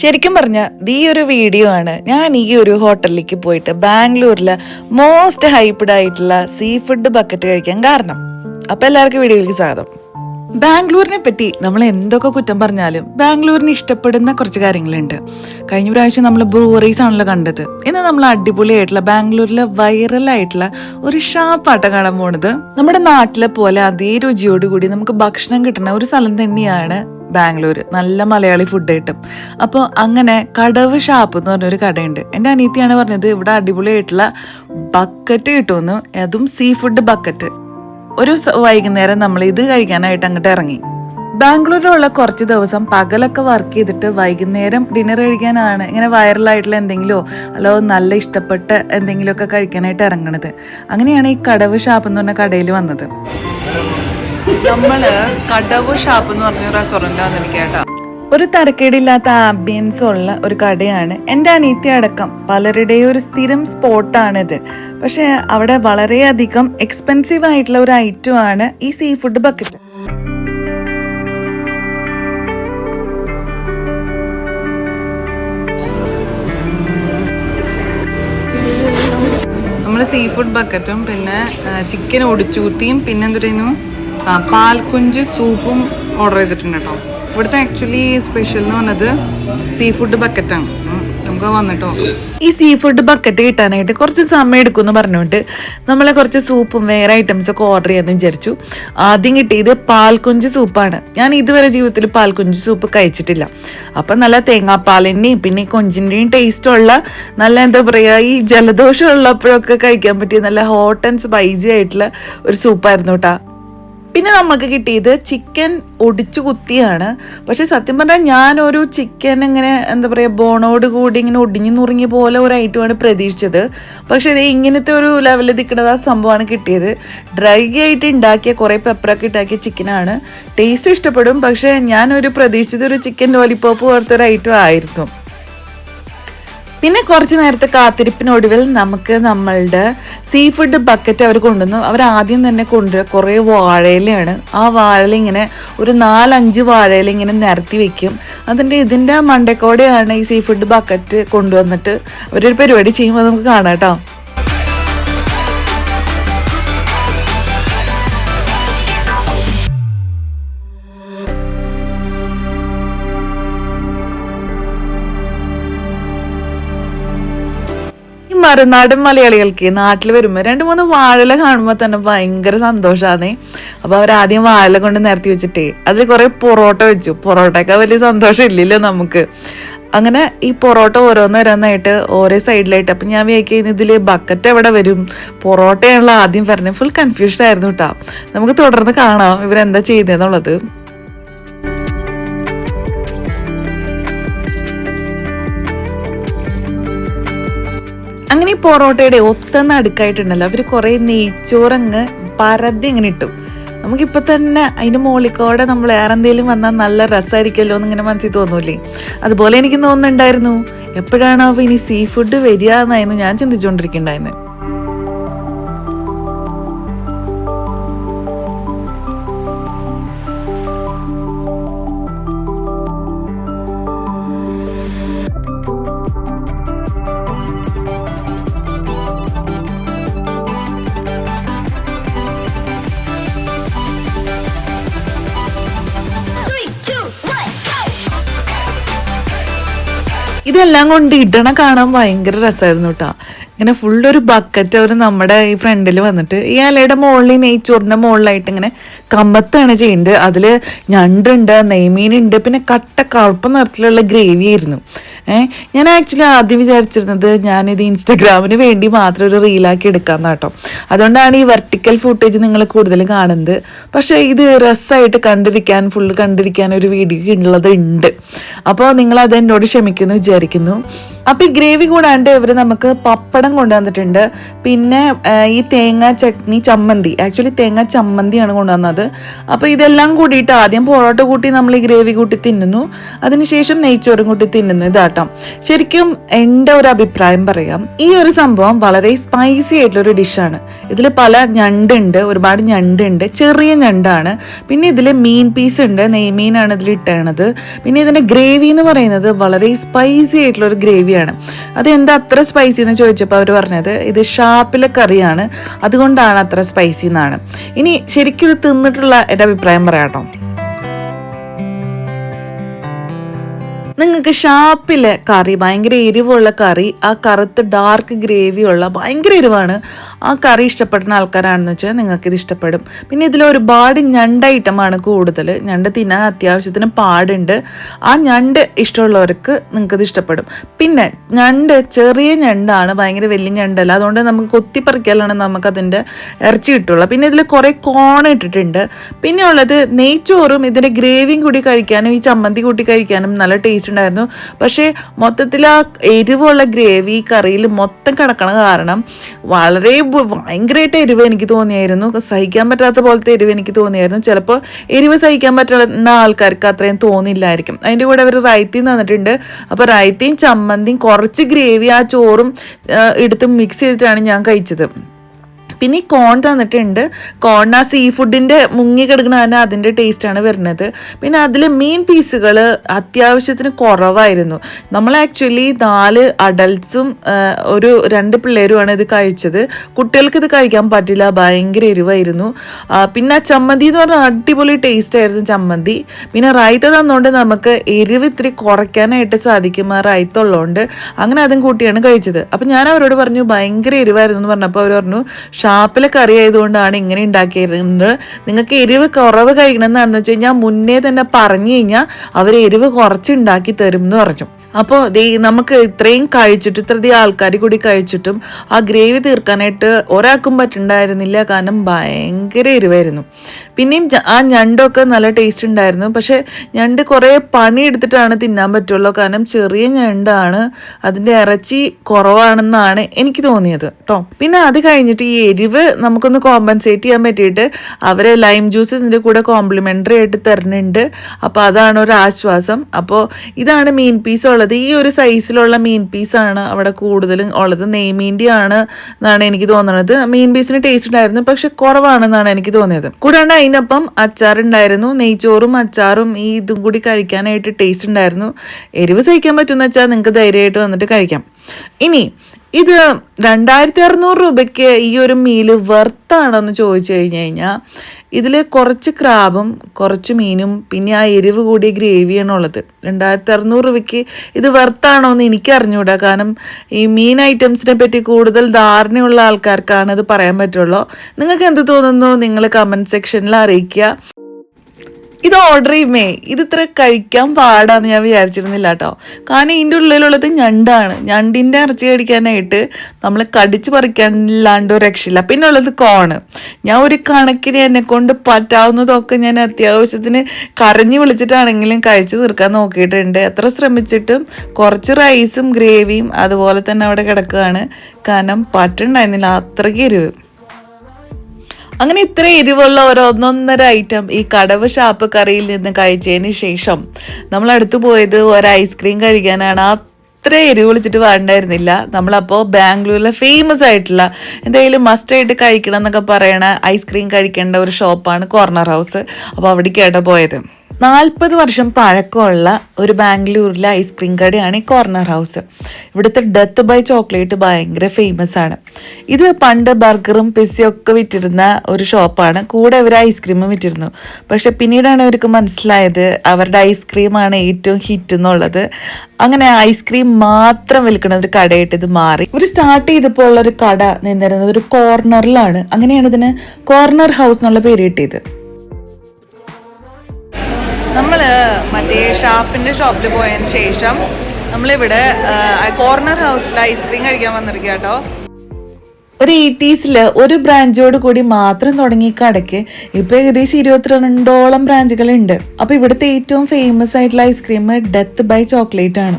ശരിക്കും പറഞ്ഞ ഈ ഒരു വീഡിയോ ആണ് ഞാൻ ഈ ഒരു ഹോട്ടലിലേക്ക് പോയിട്ട് ബാംഗ്ലൂരിലെ മോസ്റ്റ് ഹൈപ്ഡ് ആയിട്ടുള്ള സീ ഫുഡ് ബക്കറ്റ് കഴിക്കാൻ കാരണം. അപ്പൊ എല്ലാവർക്കും വീഡിയോയിലേക്ക് സ്വാഗതം. ബാംഗ്ലൂരിനെ പറ്റി നമ്മൾ എന്തൊക്കെ കുറ്റം പറഞ്ഞാലും ബാംഗ്ലൂരിന് ഇഷ്ടപ്പെടുന്ന കുറച്ച് കാര്യങ്ങളുണ്ട്. കഴിഞ്ഞ പ്രാവശ്യം നമ്മൾ ബ്രൂവറീസ് ആണല്ലോ കണ്ടത്. ഇന്ന് നമ്മൾ അടിപൊളിയായിട്ടുള്ള ബാംഗ്ലൂരിലെ വൈറലായിട്ടുള്ള ഒരു ഷാപ്പാട്ട കാണാൻ പോണത്. നമ്മുടെ നാട്ടിലെ പോലെ അതേ രുചിയോടുകൂടി നമുക്ക് ഭക്ഷണം കിട്ടുന്ന ഒരു സ്ഥലം തന്നെയാണ് ബാംഗ്ലൂർ നല്ല മലയാളി ഫുഡ് കിട്ടും. അപ്പോൾ അങ്ങനെ കടവ് ഷാപ്പ് എന്ന് പറഞ്ഞൊരു കടയുണ്ട്. എന്റെ അനീത്തിയാണ് പറഞ്ഞത് ഇവിടെ അടിപൊളിയായിട്ടുള്ള ബക്കറ്റ് കിട്ടുമെന്ന്. അതും സീ ഫുഡ് ബക്കറ്റ് ഒരു വൈകുന്നേരം നമ്മൾ ഇത് കഴിക്കാനായിട്ട് അങ്ങോട്ട് ഇറങ്ങി. ബാംഗ്ലൂരിലുള്ള കുറച്ച് ദിവസം പകലൊക്കെ വർക്ക് ചെയ്തിട്ട് വൈകുന്നേരം ഡിന്നർ കഴിക്കാനാണ് ഇങ്ങനെ വൈറലായിട്ടുള്ള എന്തെങ്കിലുമോ അല്ലോ നല്ല ഇഷ്ടപ്പെട്ട എന്തെങ്കിലുമൊക്കെ കഴിക്കാനായിട്ട് ഇറങ്ങണത്. അങ്ങനെയാണ് ഈ കടവ് ഷാപ്പ് എന്ന് പറഞ്ഞ കടയിൽ വന്നത്. നമ്മൾ കടവ് ഷാപ്പ് എന്ന് പറഞ്ഞ റെസ്റ്റോറന്റിലാണ് എനിക്ക് കേട്ടോ. ഒരു തരക്കേടില്ലാത്ത ആംബിയൻസ് ഉള്ള ഒരു കടയാണ്. എന്റെ അനീത്തി അടക്കം പലരുടെയും ഒരു സ്ഥിരം സ്പോട്ടാണിത്. പക്ഷേ അവിടെ വളരെയധികം എക്സ്പെൻസീവ് ആയിട്ടുള്ള ഒരു ഐറ്റം ആണ് ഈ സീ ഫുഡ് ബക്കറ്റ് നമ്മൾ സീ ഫുഡ് ബക്കറ്റും പിന്നെ ചിക്കൻ ഒടിച്ചൂത്തിയും പിന്നെ എന്ത് പറയുന്നു പാൽക്കുഞ്ച് സൂപ്പും ഓർഡർ ചെയ്തിട്ടുണ്ട് കേട്ടോ. ഇവിടുത്തെ ആക്ച്വലി സ്പെഷ്യൽ എന്ന് പറഞ്ഞത് സീ ഫുഡ് ബക്കറ്റാണ് നമുക്ക് ഈ സീ ഫുഡ് ബക്കറ്റ് കിട്ടാനായിട്ട് കുറച്ച് സമയം എടുക്കും എന്ന് പറഞ്ഞുകൊണ്ട് നമ്മളെ കുറച്ച് സൂപ്പും വേറെ ഐറ്റംസ് ഒക്കെ ഓർഡർ ചെയ്യാന്ന് വിചാരിച്ചു. ആദ്യം കിട്ടിയത് പാൽക്കുഞ്ച് സൂപ്പാണ് ഞാൻ ഇതുവരെ ജീവിതത്തിൽ പാൽക്കുഞ്ച് സൂപ്പ് കഴിച്ചിട്ടില്ല. അപ്പം നല്ല തേങ്ങാപ്പാലിന്റെയും പിന്നെ കൊഞ്ചിന്റെയും ടേസ്റ്റുള്ള നല്ല എന്താ പറയുക ഈ ജലദോഷം ഉള്ളപ്പോഴൊക്കെ കഴിക്കാൻ പറ്റിയ നല്ല ഹോട്ട് ആൻഡ് സ്പൈസി ആയിട്ടുള്ള ഒരു സൂപ്പായിരുന്നു കേട്ടോ പിന്നെ നമുക്ക് കിട്ടിയത് ചിക്കൻ ഒടിച്ചു കുത്തിയാണ്. പക്ഷെ സത്യം പറഞ്ഞാൽ ഞാനൊരു ചിക്കൻ ഇങ്ങനെ എന്താ പറയുക ബോണോട് കൂടി ഇങ്ങനെ ഒടിഞ്ഞു നുറുങ്ങിയ പോലെ ഒരു ഐറ്റമാണ് പ്രതീക്ഷിച്ചത്. പക്ഷെ ഇത് ഇങ്ങനത്തെ ഒരു ലെവലിൽ നിൽക്കുന്നത് ആ സംഭവമാണ് കിട്ടിയത്. ഡ്രൈ ആയിട്ട് ഉണ്ടാക്കിയ കുറേ പെപ്പറൊക്കെ ഉണ്ടാക്കിയ ചിക്കനാണ്. ടേസ്റ്റ് ഇഷ്ടപ്പെടും പക്ഷേ ഞാനൊരു പ്രതീക്ഷിച്ചത് ഒരു ചിക്കൻ ലോലിപ്പോപ്പ് പോലത്തെ ഒരു ഐറ്റം ആയിരുന്നു. പിന്നെ കുറച്ച് നേരത്തെ കാത്തിരിപ്പിനൊടുവിൽ നമുക്ക് നമ്മളുടെ സീ ഫുഡ് ബക്കറ്റ് അവർ കൊണ്ടുവന്നു. അവർ ആദ്യം തന്നെ കൊണ്ടുവരിക കുറേ വാഴയിലയാണ്. ആ വാഴയില ഇങ്ങനെ ഒരു നാലഞ്ച് വാഴയില ഇങ്ങനെ നിരത്തി വെക്കും. അതിന്റെ ഇതിന്റെ മണ്ടക്കോടെയാണ് ഈ സീ ഫുഡ് ബക്കറ്റ് കൊണ്ടുവന്നിട്ട് അവരൊരു പരിപാടി ചെയ്യുമ്പോൾ നമുക്ക് കാണാം കേട്ടോ. മറുനാടൻ മലയാളികൾക്ക് നാട്ടിൽ വരുമ്പോൾ രണ്ട് മൂന്ന് വാഴല കാണുമ്പോൾ തന്നെ ഭയങ്കര സന്തോഷമാണ് അപ്പോൾ അവർ ആദ്യം വാഴല കൊണ്ട് നിരത്തി വെച്ചിട്ടേ അതിൽ കുറേ പൊറോട്ട വെച്ചു. പൊറോട്ടയൊക്കെ വലിയ സന്തോഷം ഇല്ലല്ലോ നമുക്ക്. അങ്ങനെ ഈ പൊറോട്ട ഓരോന്നോരോന്നായിട്ട് ഓരോ സൈഡിലായിട്ട്. അപ്പം ഞാൻ വിചാരിക്കുന്നത് ഇതിൽ ബക്കറ്റ് എവിടെ വരും? പൊറോട്ടയാണല്ലോ ആദ്യം പറഞ്ഞത് ഫുൾ കൺഫ്യൂഷൻ ആയിരുന്നു കേട്ടോ നമുക്ക് തുടർന്ന് കാണാം ഇവരെന്താ ചെയ്തതെന്നുള്ളത് അങ്ങനെ ഈ പൊറോട്ടയുടെ ഒത്തന്ന് അടുക്കായിട്ടുണ്ടല്ലോ അവർ കുറേ നെയ്ച്ചോറങ്ങ് പരതി ഇങ്ങനെ ഇട്ടു. നമുക്കിപ്പോൾ തന്നെ അതിന് മോളിക്കോടെ നമ്മൾ വേറെ എന്തെങ്കിലും വന്നാൽ നല്ല രസമായിരിക്കുമല്ലോ എന്ന് ഇങ്ങനെ മനസ്സിൽ തോന്നൂലേ അതുപോലെ എനിക്ക് തോന്നുന്നുണ്ടായിരുന്നു എപ്പോഴാണോ ഇനി സീ ഫുഡ് വരിക എന്നായിരുന്നു ഞാൻ ചിന്തിച്ചുകൊണ്ടിരിക്കുന്നുണ്ടായിരുന്നത് ഇതെല്ലാം കൊണ്ട് ഇടണ കാണാൻ ഭയങ്കര രസമായിരുന്നു കേട്ടോ ഇങ്ങനെ ഫുൾ ഒരു ബക്കറ്റ് അവർ നമ്മുടെ ഈ ഫ്രണ്ടിൽ വന്നിട്ട് ഈ അലയുടെ മുകളിൽ നെയ്ച്ചോറിന്റെ മുകളിലായിട്ട് ഇങ്ങനെ കമ്പത്താണ് ചെയ്യുന്നത് അതിൽ ഞണ്ടുണ്ട് നെയ്മീനുണ്ട് പിന്നെ കട്ട കറുപ്പ് നിറത്തിലുള്ള ഗ്രേവി ആയിരുന്നു. ഏഹ് ഞാൻ ആക്ച്വലി ആദ്യം വിചാരിച്ചിരുന്നത് ഞാനിത് ഇൻസ്റ്റഗ്രാമിന് വേണ്ടി മാത്രം ഒരു റീലാക്കി എടുക്കാമെന്ന് കേട്ടോ അതുകൊണ്ടാണ് ഈ വെർട്ടിക്കൽ ഫുട്ടേജ് നിങ്ങൾ കൂടുതൽ കാണുന്നത്. പക്ഷേ ഇത് രസമായിട്ട് കണ്ടിരിക്കാൻ ഫുള്ള് കണ്ടിരിക്കാൻ ഒരു വീഡിയോ ഉള്ളത് ഉണ്ട്. അപ്പോൾ നിങ്ങൾ അത് എന്നോട് ക്ഷമിക്കുമെന്ന് വിചാരിക്കുന്നു. അപ്പൊ ഈ ഗ്രേവി കൂടാണ്ട് ഇവർ നമുക്ക് പപ്പടം കൊണ്ടുവന്നിട്ടുണ്ട്. പിന്നെ ഈ തേങ്ങ ചട്നി ചമ്മന്തി. ആക്ച്വലി തേങ്ങ ചമ്മന്തിയാണ് കൊണ്ടുവന്നത്. അപ്പോൾ ഇതെല്ലാം കൂടിയിട്ട് ആദ്യം പൊറോട്ട കൂട്ടി നമ്മൾ ഈ ഗ്രേവി കൂട്ടി തിന്നുന്നു. അതിനുശേഷം നെയ്ച്ചോറും കൂട്ടി തിന്നുന്നു. ഇതാട്ടോ. ശരിക്കും എന്റെ ഒരു അഭിപ്രായം പറയാം. ഈ ഒരു സംഭവം വളരെ സ്പൈസി ആയിട്ടുള്ള ഒരു ഡിഷാണ്. ഇതിൽ പല ഞണ്ടുണ്ട് ഒരുപാട് ഞണ്ടുണ്ട്. ചെറിയ ഞണ്ടാണ്. പിന്നെ ഇതിൽ മീൻ പീസ് ഉണ്ട്. നെയ്മീനാണ് ഇതിൽ ഇട്ടണത് പിന്നെ ഇതിന്റെ ഗ്രേവി എന്ന് പറയുന്നത് വളരെ സ്പൈസി ആയിട്ടുള്ള ഒരു ഗ്രേവിയാണ് അത് എന്താ അത്ര സ്പൈസി എന്ന് ചോദിച്ചപ്പോൾ അവർ പറഞ്ഞത് ഇത് ഷാപ്പിലെ കറിയാണ് അതുകൊണ്ടാണ് അത്ര സ്പൈസി എന്നാണ് ഇനി ശരിക്കും ഇത് തിന്നിട്ടുള്ള എന്റെ അഭിപ്രായം പറയാട്ടോ. നിങ്ങൾക്ക് ഷാപ്പിലെ കറി ഭയങ്കര എരിവുള്ള കറി ആ കറുത്ത് ഡാർക്ക് ഗ്രേവി ഉള്ള ഭയങ്കര എരിവാണ്. ആ കറി ഇഷ്ടപ്പെടുന്ന ആൾക്കാരാണെന്ന് വെച്ചാൽ നിങ്ങൾക്ക് ഇത് ഇഷ്ടപ്പെടും. പിന്നെ ഇതിൽ ഒരുപാട് ഞണ്ട് ഐറ്റമാണ് കൂടുതൽ. ഞണ്ട് തിന്നാൻ അത്യാവശ്യത്തിന് പാടുണ്ട്. ആ ഞണ്ട് ഇഷ്ടമുള്ളവർക്ക് നിങ്ങൾക്കത് ഇഷ്ടപ്പെടും. പിന്നെ ഞണ്ട് ചെറിയ ഞണ്ടാണ് ഭയങ്കര വലിയ ഞണ്ടല്ല. അതുകൊണ്ട് നമുക്ക് കൊത്തിപ്പറിക്കാലാണ് നമുക്ക് അതിന്റെ ഇറച്ചി കിട്ടുള്ളൂ. പിന്നെ ഇതിൽ കുറേ കോൺ ഇട്ടിട്ടുണ്ട്. പിന്നെ ഉള്ളത് നെയ്ച്ചോറും ഇതിന്റെ ഗ്രേവിയും കൂടി കഴിക്കാനും ഈ ചമ്മന്തി കൂട്ടി കഴിക്കാനും നല്ല ടേസ്റ്റ് ഉണ്ടായിരുന്നു പക്ഷേ മൊത്തത്തിൽ ആ എരിവുള്ള ഗ്രേവി കറിയിൽ മൊത്തം കിടക്കണ കാരണം വളരെ ഭയങ്കരമായിട്ട് എരിവ് എനിക്ക് തോന്നിയായിരുന്നു. സഹിക്കാൻ പറ്റാത്ത പോലത്തെ എരിവ് എനിക്ക് തോന്നിയായിരുന്നു. ചിലപ്പോൾ എരിവ് സഹിക്കാൻ പറ്റുന്ന ആൾക്കാർക്ക് അത്രയും തോന്നില്ലായിരിക്കും. അതിന്റെ കൂടെ അവർ റൈത്തിയും തന്നിട്ടുണ്ട്. അപ്പോൾ റൈത്തിയും ചമ്മന്തിയും കുറച്ച് ഗ്രേവി ആ ചോറും എടുത്ത് മിക്സ് ചെയ്തിട്ടാണ് ഞാൻ കഴിച്ചത്. പിന്നെ ഈ കോൺ തന്നിട്ടുണ്ട്. കോൺ ആ സീ ഫുഡിന്റെ മുങ്ങി കിടക്കുന്ന തന്നെ അതിന്റെ ടേസ്റ്റാണ് വരുന്നത്. പിന്നെ അതിൽ മീൻ പീസുകൾ അത്യാവശ്യത്തിന് കുറവായിരുന്നു. നമ്മൾ ആക്ച്വലി നാല് അഡൽട്ട്സും ഒരു രണ്ട് പിള്ളേരുമാണ് ഇത് കഴിച്ചത്. കുട്ടികൾക്ക് ഇത് കഴിക്കാൻ പറ്റില്ല ഭയങ്കര എരിവായിരുന്നു. പിന്നെ ചമ്മന്തി എന്ന് പറഞ്ഞാൽ അടിപൊളി ടേസ്റ്റ് ആയിരുന്നു ചമ്മന്തി. പിന്നെ റൈത്ത തന്നുകൊണ്ട് നമുക്ക് എരിവ് ഇത്തിരി കുറയ്ക്കാനായിട്ട് സാധിക്കും ആ റൈത്ത ഉള്ളതുകൊണ്ട് അങ്ങനെ അതും കൂട്ടിയാണ് കഴിച്ചത്. അപ്പം ഞാൻ അവരോട് പറഞ്ഞു ഭയങ്കര എരിവായിരുന്നു എന്ന് പറഞ്ഞപ്പോൾ അവർ പറഞ്ഞു ഷാപ്പിലെ കറി ആയതുകൊണ്ടാണ് ഇങ്ങനെ ഉണ്ടാക്കിയിരുന്നത്. നിങ്ങൾക്ക് എരിവ് കുറവ് കഴിക്കണം എന്നാണെന്ന് വെച്ച് കഴിഞ്ഞാൽ മുന്നേ തന്നെ പറഞ്ഞു കഴിഞ്ഞാൽ അവർ എരിവ് കുറച്ച് ഉണ്ടാക്കി തരും എന്ന് പറഞ്ഞു. അപ്പോൾ നമുക്ക് ഇത്രയും കഴിച്ചിട്ട് ഇത്രയധികം ആൾക്കാർ കൂടി കഴിച്ചിട്ടും ആ ഗ്രേവി തീർക്കാനായിട്ട് ഒരാൾക്കും പറ്റുണ്ടായിരുന്നില്ല. കാരണം ഭയങ്കര എരിവായിരുന്നു. പിന്നെയും ആ ഞണ്ടൊക്കെ നല്ല ടേസ്റ്റ് ഉണ്ടായിരുന്നു. പക്ഷേ ഞണ്ട് കുറേ പണി എടുത്തിട്ടാണ് തിന്നാൻ പറ്റുള്ളൂ. കാരണം ചെറിയ ഞണ്ടാണ്. അതിന്റെ ഇറച്ചി കുറവാണെന്നാണ് എനിക്ക് തോന്നിയത് കേട്ടോ പിന്നെ അത് കഴിഞ്ഞിട്ട് ഈ എരിവ് നമുക്കൊന്ന് കോമ്പൻസേറ്റ് ചെയ്യാൻ പറ്റിയിട്ട് അവർ ലൈം ജ്യൂസ് ഇതിന്റെ കൂടെ കോംപ്ലിമെന്ററി ആയിട്ട് തരുന്നുണ്ട്. അപ്പോൾ അതാണ് ഒരു ആശ്വാസം അപ്പോൾ ഇതാണ് മീൻ പീസ് ഉള്ളത്. ഈ ഒരു സൈസിലുള്ള മീൻ പീസാണ് അവിടെ കൂടുതലും ഉള്ളത്. നെയ്മീന്റെ ആണ് എന്നാണ് എനിക്ക് തോന്നുന്നത്. മീൻ പീസിന് ടേസ്റ്റ് ഉണ്ടായിരുന്നു പക്ഷെ കുറവാണെന്നാണ് എനിക്ക് തോന്നിയത്. കൂടാണ്ട് അതിനൊപ്പം അച്ചാറുണ്ടായിരുന്നു നെയ്ച്ചോറും അച്ചാറും ഈ ഇതും കൂടി കഴിക്കാനായിട്ട് ടേസ്റ്റ് ഉണ്ടായിരുന്നു. എരിവ് സഹിക്കാൻ പറ്റുമെന്ന് വെച്ചാൽ നിങ്ങൾക്ക് ധൈര്യമായിട്ട് വന്നിട്ട് കഴിക്കാം. ഇനി ഇത് രണ്ടായിരത്തി അറുന്നൂറ് രൂപയ്ക്ക് ഈ ഒരു മീൽ വെർത്താണോ എന്ന് ചോദിച്ചു കഴിഞ്ഞു കഴിഞ്ഞാൽ ഇതിൽ കുറച്ച് ക്രാബും കുറച്ച് മീനും പിന്നെ ആ എരിവ് കൂടിയ ഗ്രേവിയാണ് ഉള്ളത്. രണ്ടായിരത്തി അറുന്നൂറ് രൂപയ്ക്ക് ഇത് വെർത്താണോ എന്ന് എനിക്ക് അറിഞ്ഞുകൂടാ കാരണം ഈ മീൻ ഐറ്റംസിനെ പറ്റി കൂടുതൽ ധാരണയുള്ള ആൾക്കാർക്കാണ് ഇത് പറയാൻ പറ്റുള്ളൂ. നിങ്ങൾക്ക് എന്ത് തോന്നുന്നു? നിങ്ങൾ കമന്റ് സെക്ഷനിൽ അറിയിക്കുക. ഇത് ഓർഡർ ചെയ്യുമേ. ഇത് ഇത്ര കഴിക്കാൻ പാടാന്ന് ഞാൻ വിചാരിച്ചിരുന്നില്ല കേട്ടോ കാരണം ഇതിന്റെ ഉള്ളിലുള്ളത് ഞണ്ടാണ്. ഞണ്ടിന്റെ ഇറച്ചി കഴിക്കാനായിട്ട് നമ്മൾ കടിച്ച് പറിക്കാനില്ലാണ്ട് രക്ഷയില്ല. പിന്നെ ഉള്ളത് കോണ് ഞാൻ ഒരു കണക്കിന് എന്നെ കൊണ്ട് പറ്റാവുന്നതൊക്കെ ഞാൻ അത്യാവശ്യത്തിന് കരഞ്ഞു വിളിച്ചിട്ടാണെങ്കിലും കഴിച്ചു തീർക്കാൻ നോക്കിയിട്ടുണ്ട്. എത്ര ശ്രമിച്ചിട്ടും കുറച്ച് റൈസും ഗ്രേവിയും അതുപോലെ തന്നെ അവിടെ കിടക്കുകയാണ്. കാരണം പറ്റുണ്ടായിരുന്നില്ല. അത്രയ്ക്ക് എരിവ്. അങ്ങനെ ഇത്ര എരിവുള്ള ഒരു ഒന്നൊന്നര ഐറ്റം ഈ കടവ് ഷാപ്പ് കറിയിൽ നിന്ന് കഴിച്ചതിന് ശേഷം നമ്മൾ അടുത്ത് പോയത് ഒരു ഐസ്ക്രീം കഴിക്കാനാണ്. അത്ര എരിവ് വിളിച്ചിട്ട് വേണ്ടായിരുന്നില്ല. നമ്മളപ്പോൾ ബാംഗ്ലൂരിലെ ഫേമസ് ആയിട്ടുള്ള എന്തെങ്കിലും മസ്റ്റായിട്ട് കഴിക്കണം എന്നൊക്കെ പറയണ ഐസ്ക്രീം കഴിക്കേണ്ട ഒരു ഷോപ്പാണ് കോർണർ ഹൗസ് അപ്പോൾ അവിടേക്കായിട്ട് പോയത്. നാൽപ്പത് വർഷം പഴക്കമുള്ള ഒരു ബാംഗ്ലൂരിലെ ഐസ്ക്രീം കടയാണ് ഈ കോർണർ ഹൗസ് ഇവിടുത്തെ ഡെത്ത് ബൈ ചോക്ലേറ്റ് ഭയങ്കര ഫേമസ് ആണ്. ഇത് പണ്ട് ബർഗറും പിസ്സയും ഒക്കെ വിറ്റിരുന്ന ഒരു ഷോപ്പാണ് കൂടെ ഇവർ ഐസ്ക്രീമും വിറ്റിരുന്നു. പക്ഷെ പിന്നീടാണ് അവർക്ക് മനസ്സിലായത് അവരുടെ ഐസ്ക്രീമാണ് ഏറ്റവും ഹിറ്റ് എന്നുള്ളത്. അങ്ങനെ ഐസ്ക്രീം മാത്രം വിൽക്കുന്ന ഒരു കടയായിട്ട് ഇത് മാറി. ഒരു സ്റ്റാർട്ട് ചെയ്തപ്പോൾ ഉള്ള ഒരു കട നിന്നിരുന്നത് ഒരു കോർണറിലാണ് അങ്ങനെയാണ് ഇതിന് കോർണർ ഹൗസ് എന്നുള്ള പേര് കിട്ടിയത്. നമ്മൾ മറ്റേ ഷാപ്പിന്റെ ഷോപ്പിൽ പോയതിന് ശേഷം നമ്മളിവിടെ കോർണർ ഹൗസിൽ ഐസ്ക്രീം കഴിക്കാൻ വന്നിരിക്കുക കേട്ടോ ഒരു എയ്റ്റീസിൽ ഒരു ബ്രാഞ്ചോട് കൂടി മാത്രം തുടങ്ങി കടയ്ക്ക് ഇപ്പോൾ ഏകദേശം ഇരുപത്തിരണ്ടോളം ബ്രാഞ്ചുകളുണ്ട് അപ്പോൾ ഇവിടുത്തെ ഏറ്റവും ഫേമസ് ആയിട്ടുള്ള ഐസ്ക്രീം ഡെത്ത് ബൈ ചോക്ലേറ്റ് ആണ്.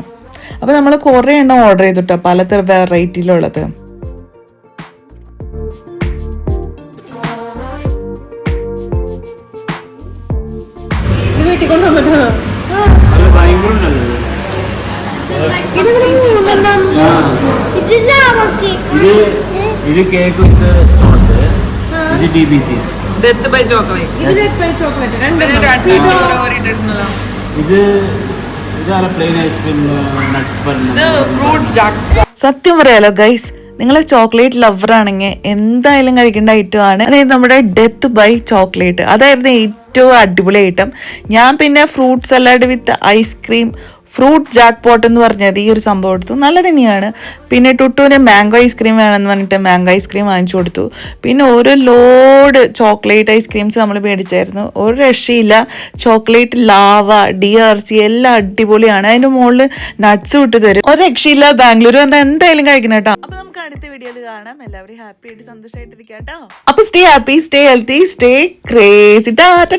അപ്പോൾ നമ്മൾ കുറേ എണ്ണം ഓർഡർ ചെയ്തിട്ടോ പലതരം വെറൈറ്റിയിലുള്ളത് മൂന്നെണ്ണം? ഇത് കേക്ക് വിത്ത് സോസ് ഇത് D B C's death by chocolate? ഇതോ? ഇത് ഇതാണ് പ്ലെയിൻ ഐസ്ക്രീം നട്ട്സ് സത്യം പറയാലോ ഗൈസ് നിങ്ങൾ ചോക്ലേറ്റ് ലവർ ആണെങ്കിൽ എന്തായാലും കഴിക്കേണ്ട ഐറ്റം ആണ്. അതായത് നമ്മുടെ ഡെത്ത് ബൈ ചോക്ലേറ്റ് അതായിരുന്നു ഏറ്റവും അടിപൊളി ഐറ്റം ഞാൻ പിന്നെ fruit salad with ice cream fruit jackpot എന്ന് പറഞ്ഞത് ഈ ഒരു സംഭവം എടുത്തു. നല്ല തന്നെയാണ് പിന്നെ ടുട്ടുവിന് മാംഗോ ഐസ്ക്രീം വേണമെന്ന് പറഞ്ഞിട്ട് മാംഗോ ഐസ്ക്രീം വാങ്ങിച്ചു കൊടുത്തു. പിന്നെ ഒരു ലോഡ് ചോക്ലേറ്റ് ഐസ്ക്രീംസ് നമ്മൾ മേടിച്ചായിരുന്നു. ഒരു രക്ഷയില്ല. Chocolate lava D R C എല്ലാം അടിപൊളിയാണ്. അതിന്റെ മുകളിൽ നട്ട്സ് വിട്ട് തരും. ഒരു രക്ഷയില്ല. ബാംഗ്ലൂർ വന്നാൽ എന്തായാലും കഴിക്കണം കേട്ടോ. അപ്പോൾ നമുക്ക് അടുത്ത വീഡിയോയിൽ കാണാം. എല്ലാവരും ഹാപ്പി ആയിട്ട് സന്തോഷമായിട്ടിരിക്കാം കേട്ടോ. അപ്പോൾ stay happy stay healthy stay crazy tata